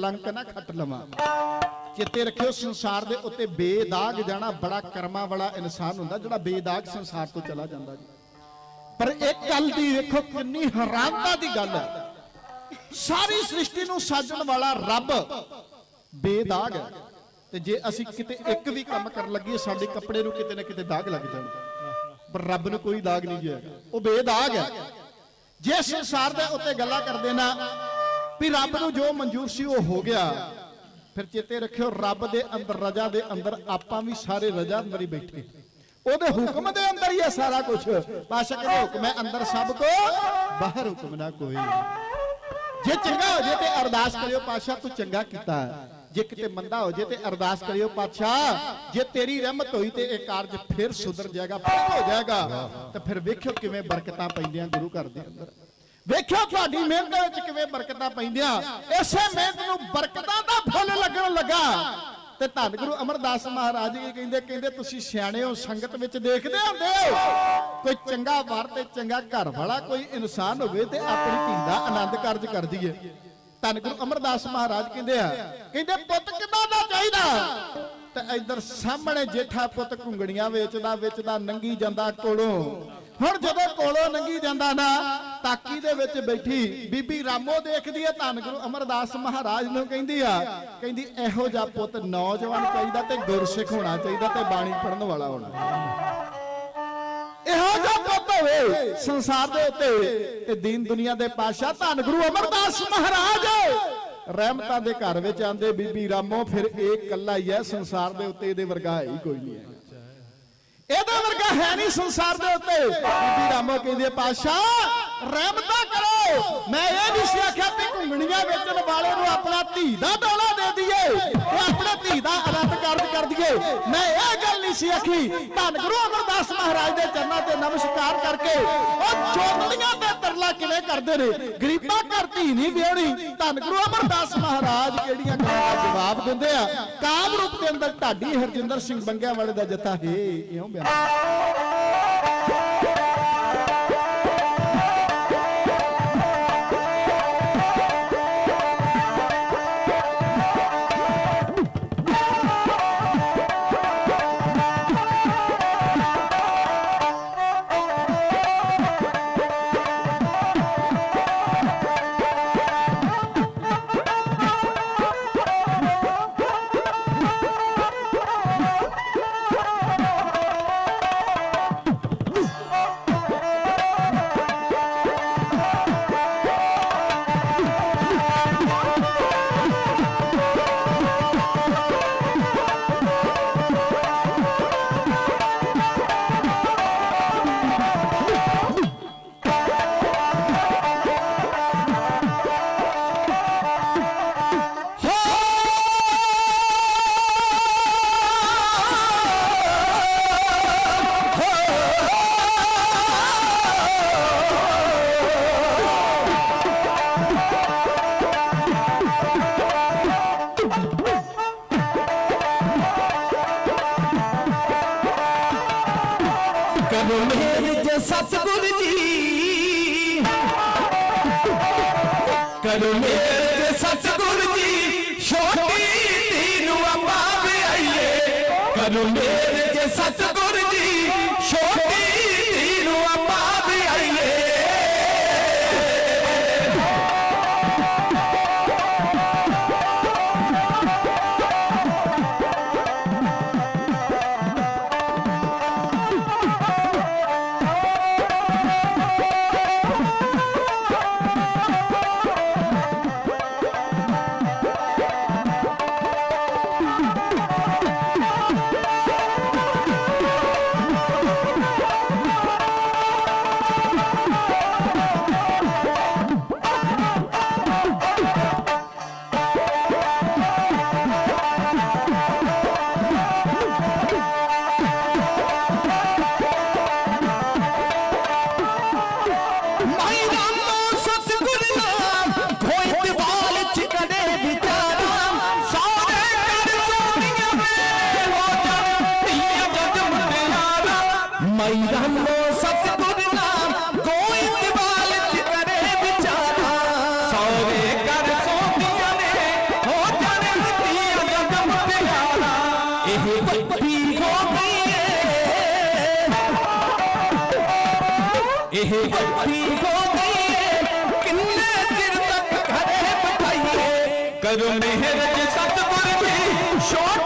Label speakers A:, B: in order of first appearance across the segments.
A: ਕਲੰਕ ਨਾ ਖੱਟ ਲਵਾਂ। ਚਿੱਤੇ ਰੱਖਿਓ, ਸੰਸਾਰ ਦੇ ਉੱਤੇ ਬੇਦਾਗ ਜਾਣਾ ਬੜਾ ਕਰਮਾਂ ਵਾਲਾ ਇਨਸਾਨ ਹੁੰਦਾ, ਜਿਹੜਾ ਬੇਦਾਗ ਸੰਸਾਰ ਤੋਂ ਚਲਾ ਜਾਂਦਾ ਜੀ। ਪਰ ਇੱਕ ਗੱਲ ਦੀ ਵੇਖੋ, ਕਿੰਨੀ ਹੈਰਾਨਤਾ ਦੀ ਗੱਲ ਹੈ। ਸਾਰੀ ਸ੍ਰਿਸ਼ਟੀ ਨੂੰ ਸਾਜਣ ਵਾਲਾ ਰੱਬ ਬੇਦਾਗ ਹੈ। ਤੇ ਜੇ ਅਸੀਂ ਕਿਤੇ ਇੱਕ ਵੀ ਕੰਮ ਕਰਨ ਲੱਗੀਏ, ਸਾਡੇ ਕੱਪੜੇ ਨੂੰ ਕਿਤੇ ਨਾ ਕਿਤੇ ਦਾਗ ਲੱਗ ਜਾਣ ਪਰ ਰੱਬ ਨੂੰ ਕੋਈ ਦਾਗ ਨਹੀਂ ਜੀ ਹੈਗਾ। ਉਹ ਬੇਦਾਗ ਹੈ। ਜੇ ਸੰਸਾਰ ਦੇ ਉੱਤੇ ਗੱਲਾਂ ਕਰਦੇ ਨਾ ਵੀ ਰੱਬ ਨੂੰ ਜੋ ਮਨਜ਼ੂਰ ਸੀ ਉਹ ਹੋ ਗਿਆ। ਫਿਰ ਚੇਤੇ ਰੱਖਿਓ, ਰੱਬ ਦੇ ਅੰਦਰ, ਰਜਾ ਦੇ ਅੰਦਰ ਆਪਾਂ ਵੀ ਸਾਰੇ ਰਜਾ ਅੰਦਰ ਹੀ ਬੈਠੇ। ਉਹਦੇ ਹੁਕਮ ਦੇ ਅੰਦਰ ਹੀ ਹੈ ਸਾਰਾ ਕੁਝ ਪਾਸ਼ਾ ਕਹਿੰਦੇ ਹੁਕਮ ਹੈ, ਅੰਦਰ ਸਭ ਕੋ, ਬਾਹਰ ਹੁਕਮ ਨਾ ਕੋਈ। ਜੇ ਚੰਗਾ ਹੋ ਜੇ ਤੇ ਅਰਦਾਸ ਕਰਿਓ ਪਾਸ਼ਾ ਤੂੰ ਚੰਗਾ ਕੀਤਾ ਜੇ ਕਿਤੇ ਮੰਦਾ ਹੋ ਜੇ ਤੇ ਅਰਦਾਸ ਕਰਿਓ, ਪਾਤਸ਼ਾਹ, ਜੇ ਤੇਰੀ ਰਹਿਮਤ ਹੋਈ ਤੇ ਇਹ ਕਾਰਜ ਫਿਰ ਸੁਧਰ ਜਾਏਗਾ, ਫਿਰ ਹੋ ਜਾਏਗਾ। ਤੇ ਫਿਰ ਵੇਖਿਓ ਕਿਵੇਂ ਬਰਕਤਾਂ ਪੈਂਦੀਆਂ ਗੁਰੂ ਘਰ ਦੇ ਅੰਦਰ। ਵੇਖਿਓ ਤੁਹਾਡੀ ਮਿਹਨਤ ਵਿੱਚ ਕਿਵੇਂ ਬਰਕਤਾਂ ਪੈਂਦੀਆਂ। ਇਸੇ ਮਿਹਨਤ ਨੂੰ ਬਰਕਤਾਂ ਦਾ ਫੁੱਲ ਲੱਗਣ ਲੱਗਾ। ਤੇ ਧੰਨ ਗੁਰੂ ਅਮਰਦਾਸ ਮਹਾਰਾਜ ਜੀ ਕਹਿੰਦੇ ਕਹਿੰਦੇ, ਤੁਸੀਂ ਸਿਆਣੇ ਹੋ, ਸੰਗਤ ਵਿੱਚ ਦੇਖਦੇ ਹੁੰਦੇ ਹੋ। ਕੋਈ ਚੰਗਾ ਵਰ ਤੇ ਚੰਗਾ ਘਰ ਵਾਲਾ ਕੋਈ ਇਨਸਾਨ ਹੋਵੇ ਤੇ ਆਪਣੀ ਧੀ ਦਾ ਆਨੰਦ ਕਾਰਜ ਕਰ ਦਈਏ। ਧੰਨ ਗੁਰੂ ਅਮਰਦਾਸ ਮਹਾਰਾਜ ਕਹਿੰਦੇ ਆ, ਕਹਿੰਦੇ, ਪੁੱਤ ਕਿੱਦਾਂ ਦਾ ਚਾਹੀਦਾ? ਤੇ ਇਧਰ ਸਾਹਮਣੇ ਜੇਠਾ ਪੁੱਤ ਘੁੰਗੜੀਆਂ ਵੇਚਦਾ ਵੇਚਦਾ, ਨੰਗੀ ਜਾਂਦਾ ਕੋਲੋਂ। ਹੁਣ ਜਦੋਂ ਕੋਲੋਂ ਨੰਗੀ ਜਾਂਦਾ ਨਾ ਤਾਕੀ ਦੇ ਵਿੱਚ ਬੈਠੀ। ਬੀਬੀ ਰਾਮੋ ਦੇਖਦੀ ਹੈ ਧੰਨ ਗੁਰੂ ਅਮਰਦਾਸ ਮਹਾਰਾਜ ਨੂੰ ਕਹਿੰਦੀ ਆ ਕਹਿੰਦੀ ਇਹੋ ਜਿਹਾ ਪੁੱਤ ਨੌਜਵਾਨ ਚਾਹੀਦਾ ਤੇ ਗੁਰਸਿੱਖ ਹੋਣਾ ਚਾਹੀਦਾ ਤੇ ਬਾਣੀ ਪੜਨ ਵਾਲਾ ਹੋਣਾ। ਇਹੋ ਜਿਹਾ ਪੁੱਤ ਹੋਵੇ ਸੰਸਾਰ ਦੇ ਉੱਤੇ ਤੇ ਦੀਨ ਦੁਨੀਆ ਦੇ ਪਾਤਸ਼ਾਹ ਧੰਨ ਗੁਰੂ ਅਮਰਦਾਸ ਮਹਾਰਾਜ। ਰਹਿਮਤਾਂ ਦੇ ਘਰ ਵਿੱਚ ਆਂਦੇ ਬੀਬੀ ਰਾਮੋ ਫਿਰ ਇਹ ਕੱਲਾ ਹੀ ਹੈ ਸੰਸਾਰ ਦੇ ਉੱਤੇ ਇਹਦੇ ਵਰਗਾ ਹੈ ਹੀ ਕੋਈ ਨਹੀਂ ਹੈ ਇਹਦੇ ਵਰਗਾ ਹੈ ਨਹੀਂ ਸੰਸਾਰ ਦੇ ਉੱਤੇ। ਬੀਬੀ ਰਾਮੋ ਕਹਿੰਦੀ ਹੈ, ਪਾਤਸ਼ਾਹ ਰਹਿਮਤਾਂ ਕਰੋ। ਮੈਂ ਇਹ ਨਹੀਂ ਸੀ ਆਖਿਆ ਵੀ ਘੁੰਗਣੀਆਂ ਵੇਚਣ ਵਾਲੇ ਨੂੰ ਆਪਣਾ ਧੀ ਦਾ ਡੋਲਾ ਦੇ ਦਈਏ ਤੇ ਆਪਣੇ ਧੀ ਦਾ ਆਨੰਦ ਕਾਰਜ ਕਰ ਦਈਏ। ਮੈਂ ਇਹ ਗੱਲ ਨਹੀਂ ਸੀ ਆਖੀ। ਧੰਨ ਗੁਰੂ ਅਮਰਦਾਸ ਮਹਾਰਾਜ ਦੇ ਚਰਨਾਂ ਤੇ ਨਮਸਕਾਰ ਕਰਕੇ ਉਹ ਚੋਦਲੀਆਂ ਤੇ ਤਰਲਾ ਕਿਵੇਂ ਕਰਦੇ ਨੇ? ਗਰੀਬਾਂ ਘਰ ਧੀ ਨਹੀਂ ਵਿਆਹਣੀ। ਧੰਨ ਗੁਰੂ ਅਮਰਦਾਸ ਮਹਾਰਾਜ ਜਿਹੜੀਆਂ ਗੱਲਾਂ ਦਾ ਜਵਾਬ ਦਿੰਦੇ ਆ? ਕਾਮ ਰੂਪ ਦੇ ਅੰਦਰ ਢਾਡੀ ਹਰਜਿੰਦਰ ਸਿੰਘ ਬੰਗਿਆ ਵਾਲੇ ਦਾ ਜਥਾ, ਹੈ, ਇਉਂ ਬਿਆਨ।
B: ਕਰੋ ਮੇਰ ਜੇ ਸਤਿਗੁਰ ਜੀ? ਕਰੋ ਮੇਰ ਜੇ ਸਤਿਗੁਰ ਜੀ? ਛੋਟੀ ਧੀ ਨੂੰ ਆਪਾਂ ਵਿਆਈਏ ਕਰੋ ਮੇਰ ਜੇ ਸਤਿਗੁਰ ਜੀ? ਛੋਟੀ मेहर सतगुर की छोट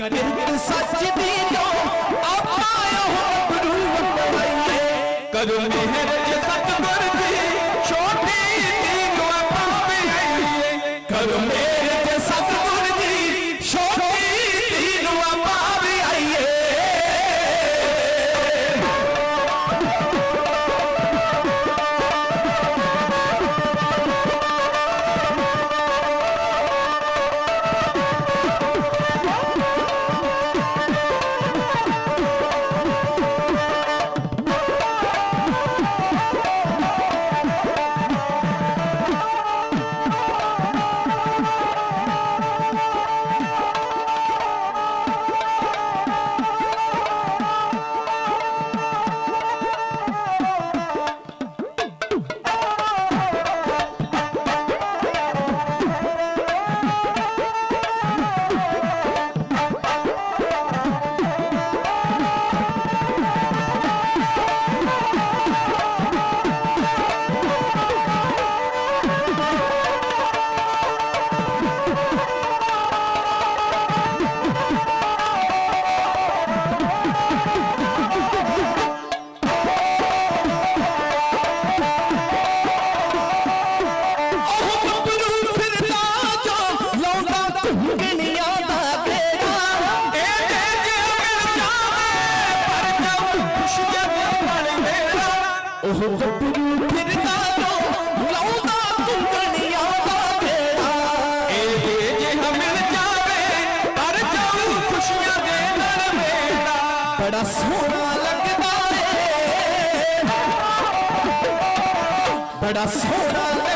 B: ਵੇ ਕਿਰਤ ਸੱਚ ਦੀ ਜੋ ਆਪਾ ਉਹ ਬਰੂ ਵੰਡਾਈਏ ਕਰੋ ਮਿਹਰ ਸਤਗੁਰ ਦੀ ਛੋਟੀ ਬੜਾ ਸੋਹਣਾ ਲੱਗਦਾ ਏ। ਬੜਾ ਸੋਹਣਾ